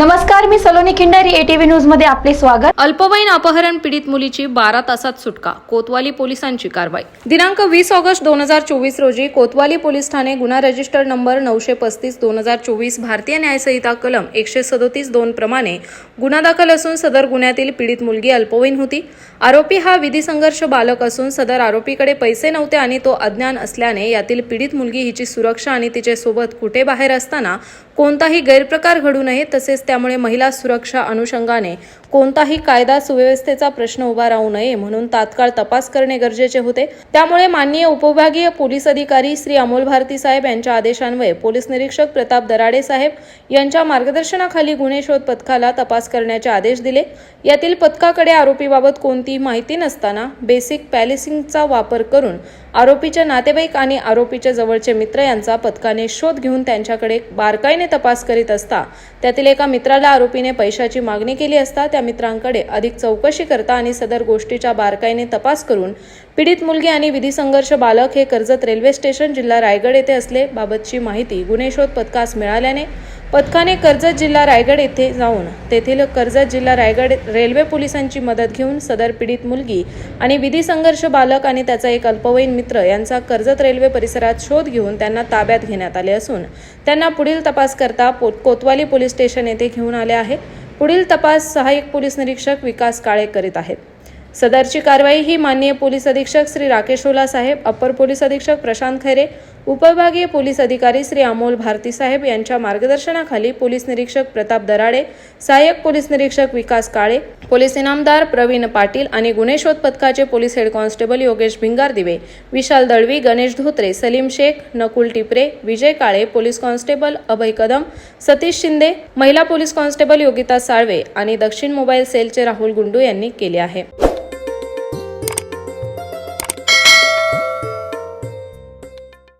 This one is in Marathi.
नमस्कार मी सलोनी खिंडारी एटीव्ही न्यूजमध्ये आपले स्वागत. अल्पवयीन अपहरण पीडित मुलीची बारा तासात सुटका कोतवाली पोलिसांची कारवाई. दिनांक वीस ऑगस्ट दोन हजार चोवीस रोजी कोतवाली पोलीस ठाणे गुन्हा रजिस्टर नंबर नऊशे पस्तीस दोन हजार चोवीस भारतीय न्यायसंहिता कलम एकशे सदोतीस दोन प्रमाणे गुन्हा दाखल असून सदर गुन्ह्यातील पीडित मुलगी अल्पवयीन होती. आरोपी हा विधी संघर्ष बालक असून सदर आरोपीकडे पैसे नव्हते आणि तो अज्ञान असल्याने यातील पीडित मुलगी हिची सुरक्षा आणि तिचे सोबत कुठे बाहेर असताना कोणताही गैरप्रकार घडू नये तसेच त्यामुळे महिला सुरक्षा अनुषंगाने कोणताही कायदा सुव्यवस्थेचा प्रश्न उभा राहू नये म्हणून तात्काळ तपास करणे गरजेचे होते. त्यामुळे माननीय उपविभागीय पोलीस अधिकारी श्री अमोल भारती साहेब यांच्या आदेशान्वये पोलीस निरीक्षक प्रताप दराडे साहेब यांच्या मार्गदर्शनाखाली गुन्हे शोध पथकाला तपास करण्याचे आदेश दिले. यातील पथकाकडे आरोपीबाबत कोणतीही माहिती नसताना बेसिक पॅलेसिंगचा वापर करून आरोपीच्या नातेवाईक आणि आरोपीच्या जवळचे मित्र यांचा पथकाने शोध घेऊन त्यांच्याकडे बारकाईने तपास करीत असता त्यातील एका मित्राला आरोपीने पैशाची मागणी केली असता त्या मित्रांकडे अधिक चौकशी करता आणि सदर गोष्टीच्या बारकाईने तपास करून पीडित मुलगी आणि विधी संघर्ष बालक हे कर्जत रेल्वे स्टेशन जिल्हा रायगड येथे असले बाबतची माहिती गुन्हे शोध पथकास मिळाल्याने पथकाने कर्जत जिल्हा रायगड येथे जाऊन तेथील कर्जत जिल्हा रायगड रेल्वे पोलिसांची मदत घेऊन सदर पीडित मुलगी आणि विधी संघर्ष बालक आणि त्याचा एक अल्पवयीन मित्र यांचा कर्जत रेल्वे परिसरात शोध घेऊन त्यांना ताब्यात घेण्यात आले असून त्यांना पुढील तपास करता पो- कोतवाली पोलीस स्टेशन येथे घेऊन आले आहे. पुढील तपास सहाय्यक पोलीस निरीक्षक विकास काळे करीत आहेत. सदरची कारवाई ही माननीय पोलीस अधीक्षक श्री राकेश ओला साहेब अप्पर पोलीस अधीक्षक प्रशांत खैरे उपविभागीय पोलीस अधिकारी श्री अमोल भारती साहेब यांच्या मार्गदर्शनाखाली पोलीस निरीक्षक प्रताप दराडे सहाय्यक पोलीस निरीक्षक विकास काळे पोलीस इनामदार प्रवीण पाटील आणि गुन्हे शोध पथकाचे police head constable Yogesh Bhingardive Vishal Dalvi Ganesh Dhotre Salim Shaikh Nakul Tipre Vijay Kale police constable Abhay Kadam Satish Shinde महिला पोलीस कॉन्स्टेबल योगिता साळवे आणि दक्षिण मोबाईल सेलचे राहुल गुंडू यांनी केले आहे.